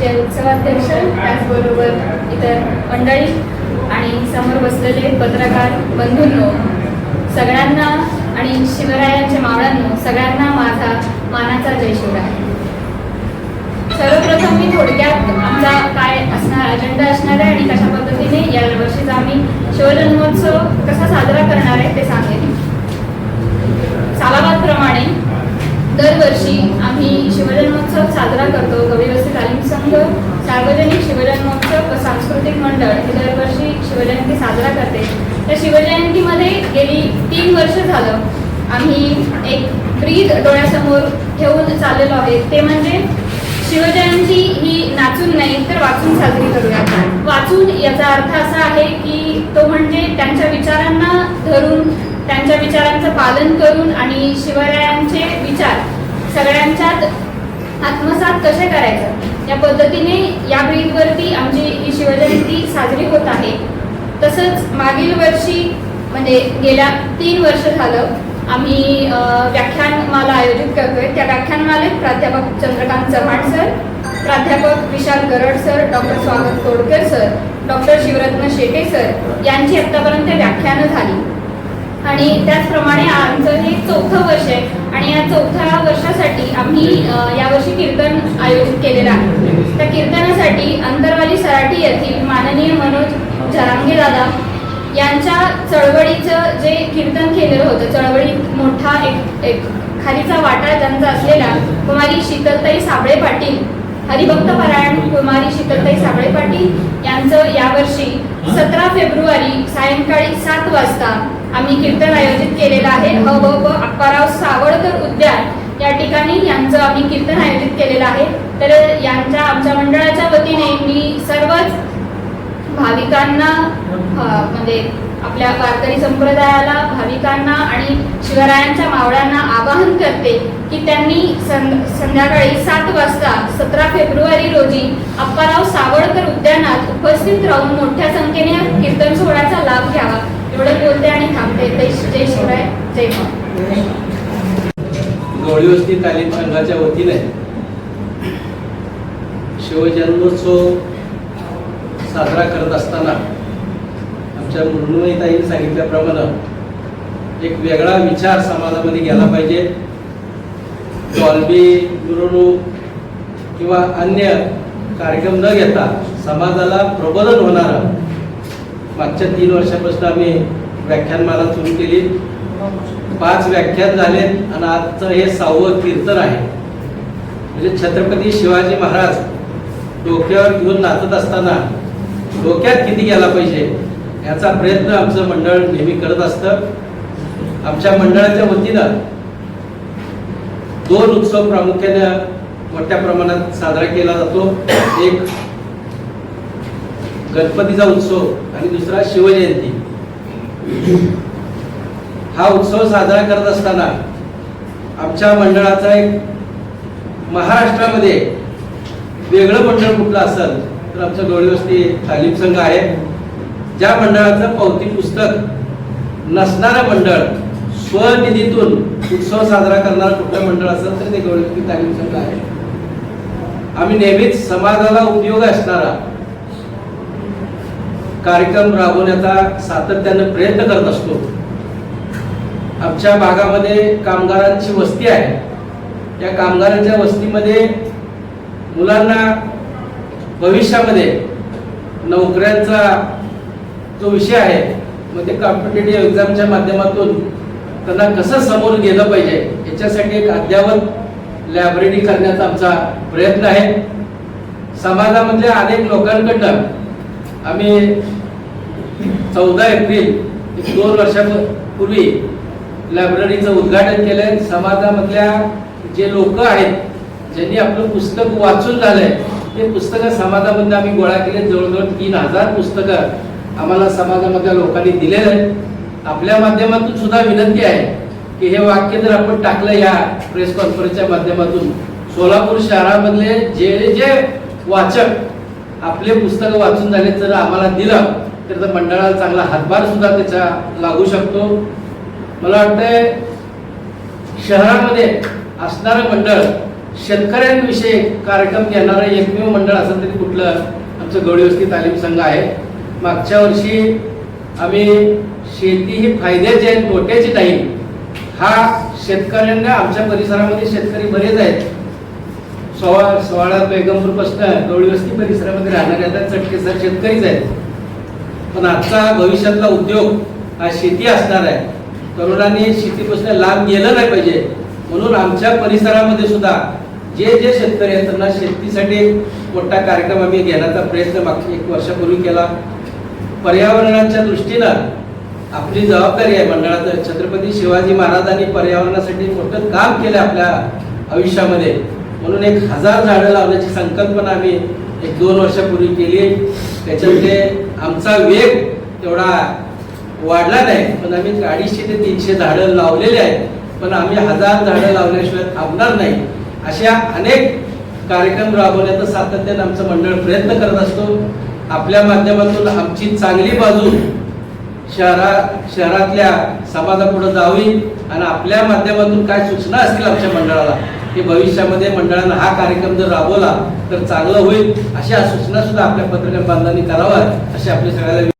जे उत्सवाध्यक्ष त्याचबरोबर इतर मंडळी आणि समोर बसलेले पत्रकार बंधूंनो सगळ्यांना आणि शिवरायांच्या मावळांनो सगळ्यांना माझा मानाचा जय शिवराय. सर्वप्रथम मी थोडक्यात आमचा काय असणार अजेंडा असणार आहे आणि कशा पद्धतीने या वर्षीचा आम्ही शिवजन्मोत्सव कसा साजरा करणार आहे ते सांगेन. सालाबादप्रमाणे दरवर्षी आम्ही शिवजन्मोत्सव साजरा करतो. सार्वजनिक शिवजन्मोत्सव महोत्सव सांस्कृतिक मंडळ हे दरवर्षी शिवजयंती साजरा करते. त्या शिवजयंतीमध्ये गेली तीन वर्ष झालं आम्ही एक ब्रीद डोळ्यासमोर ठेवून चाललेलो आहे. ते म्हणजे शिवजयंती ही नाचून नाही तर वाचून साजरी करूया. वाचून याचा अर्थ असा आहे की तो म्हणजे त्यांच्या विचारांना धरून त्यांच्या विचारांचं पालन करून आणि शिवरायांचे विचार सगळ्यांच्यात आत्मसात कसे करायचं? या पद्धतीने या ब्रीदवरती आमची ही शिवजयंती साजरी होत आहे. तसंच मागील वर्षी म्हणजे गेल्या तीन वर्ष झालं आम्ही व्याख्यानमाला आयोजित करतोय. त्या व्याख्यानमालेत प्राध्यापक चंद्रकांत चव्हाण सर प्राध्यापक विशाल गरड सर डॉक्टर स्वागत Todkar sir doctor Shivratna Shete sir यांची आत्तापर्यंत व्याख्यानं झाली. आणि त्याचप्रमाणे आमचं हे चौथं वर्ष आहे. आणि या चौथ्या वर्षासाठी आम्ही यावर्षी कीर्तन आयोजित केलेलं आहे. त्या कीर्तनासाठी अंतरवाली सराठी येथील माननीय मनोज जरांगे दादा यांच्या चळवळीचं जे कीर्तन केलेलं होतं चळवळीत मोठा एक एक खालीचा वाटा त्यांचा असलेला कुमारी शीतलताई साबळे पाटील हरिभक्त परायण कुमारी शीतलताई साबळे पाटील यांचं यावर्षी सतरा फेब्रुवारी सायंकाळी सात वाजता आम्ही कीर्तन आयोजित केलेलं आहे. ह ब अप्पाराव सावळकर उद्यान या ठिकाणी यांचं आम्ही कीर्तन आयोजित केलेलं आहे. तर यांच्या आमच्या मंडळाच्या वतीने मी सर्वच भाविकांना म्हणजे आपल्या वारकरी संप्रदायाला भाविकांना आणि शिवरायांच्या मावळ्यांना आवाहन करते की त्यांनी संध्याकाळी सात वाजता सतरा फेब्रुवारी रोजी अप्पाराव सावळकर उद्यानात उपस्थित राहून मोठ्या संख्येने कीर्तन सोहळ्याचा लाभ घ्यावा. एवढं बोलते आणि थांबते. जय शिवराय जय मा तालीम संघाच्या वतीने शिवजन्मोत्सव साजरा करत असताना आमच्या मृण्मयीताईंनी सांगितल्याप्रमाणे एक वेगळा विचार समाजामध्ये गेला पाहिजे. टॉलबी मिरवणूक किंवा अन्य कार्यक्रम न घेता समाजाला प्रबोधन होणारं. मागच्या तीन वर्षापासून आम्ही व्याख्यानमाला सुरू केली. पाच व्याख्यान झाले आणि आजचं हे सहावं कीर्तन आहे. म्हणजे छत्रपती शिवाजी महाराज डोक्यावर घेऊन नाचत असताना डोक्यात किती गेला पाहिजे याचा प्रयत्न आमचं मंडळ नेहमी करत असतं. आमच्या मंडळाच्या वतीनं दोन उत्सव प्रामुख्याने मोठ्या प्रमाणात साजरा केला जातो. एक गणपतीचा उत्सव आणि दुसरा शिवजयंती. हा उत्सव साजरा करत असताना आमच्या मंडळाचा एक महाराष्ट्रामध्ये वेगळं मंडळ कुठलं असेल तर आमचं डोळीवस्ती तालीम संघ आहे. ज्या मंडळाचं पावती पुस्तक नसणारं मंडळ स्वनिधीतून उत्सव साजरा करणार कुठलं मंडळ असेल तर ते डोळीवस्ती तालीम संघ आहे. आम्ही नेहमीच समाजाला उपयोग असणारा कार्यक्रम राबवण्याचा सातत्यानं प्रयत्न करत असतो. आमच्या भागामध्ये कामगारांची वस्ती आहे. त्या कामगारांच्या वस्तीमध्ये मुलांना भविष्यामध्ये नोकऱ्यांचा जो विषय आहे मग ते कॉम्पिटेटिव्ह एक्झामच्या माध्यमातून त्यांना कसं समोर गेलं पाहिजे याच्यासाठी एक अद्यावत लायब्ररी करण्याचा आमचा प्रयत्न आहे. समाजामधल्या अनेक लोकांकडनं आम्ही चौदा एप्रिल दोन वर्षापूर्वी लायब्ररीचं उद्घाटन केलंय. समाजामधल्या जे लोक आहेत ज्यांनी आपलं पुस्तक वाचून झालंय ते पुस्तकं समाजामध्ये आम्ही गोळा केले. जवळजवळ तीन हजार पुस्तकं आम्हाला समाजामधल्या लोकांनी दिलेलं आहे आपल्या माध्यमातून सुद्धा विनंती आहे की हे वाक्य जर आपण टाकलं या प्रेस कॉन्फरन्सच्या माध्यमातून सोलापूर शहरामधले जे जे वाचक आपले पुस्तकं वाचून झाले जर आम्हाला दिलं तर त्या मंडळाला चांगला हातभार सुद्धा त्याचा लागू शकतो. मला वाटतंय शहरामध्ये असणारं मंडळ शेतकऱ्यांविषयी कार्यक्रम घेणारं एकमेव मंडळ असं तरी कुठलं आमचं गौडीवस्ती तालीम संघ आहे. मागच्या वर्षी आम्ही शेती ही फायद्याची आहे तोट्याची नाही. हा शेतकऱ्यांना आमच्या परिसरामध्ये शेतकरी बरेच आहेत. सोळा सोळा बेगमपूरपासून गवळीवस्ती परिसरामध्ये राहणारे आता चटकेसर शेतकरीच आहेत. पण आजचा भविष्यातला उद्योग हा शेती असणार आहे. तरुणांनी शेतीपासून लांब गेलं नाही पाहिजे. म्हणून आमच्या परिसरामध्ये सुद्धा जे जे शेतकरी आहेत त्यांना शेतीसाठी मोठा कार्यक्रम आम्ही घेण्याचा प्रयत्न मागच्या एक वर्षापूर्वी केला. पर्यावरणाच्या दृष्टीनं आपली जबाबदारी आहे. मंडळात छत्रपती शिवाजी महाराजांनी पर्यावरणासाठी मोठं काम केलं आपल्या आयुष्यामध्ये. म्हणून एक हजार झाडं लावण्याची संकल्पना आम्ही एक दोन वर्षापूर्वी केली त्याच्यामध्ये आमचा वेग तेवढा वाढला नाही. पण आम्ही अडीचशे ते तीनशे झाडं लावलेले आहेत. पण आम्ही हजार झाडं लावल्याशिवाय थांबणार नाही. अशा अनेक कार्यक्रम राबवण्याचं सातत्यानं आमचं मंडळ प्रयत्न करत असतो. आपल्या माध्यमातून आमची चांगली बाजू शहरा शहरातल्या समाजापुढे जावी आणि आपल्या माध्यमातून काय सूचना असतील आमच्या मंडळाला की भविष्यामध्ये मंडळानं हा कार्यक्रम जर राबवला तर चांगलं होईल अशा सूचना सुद्धा आपल्या पत्रकार बांधवांनी कराव्यात असे आपल्या सगळ्याला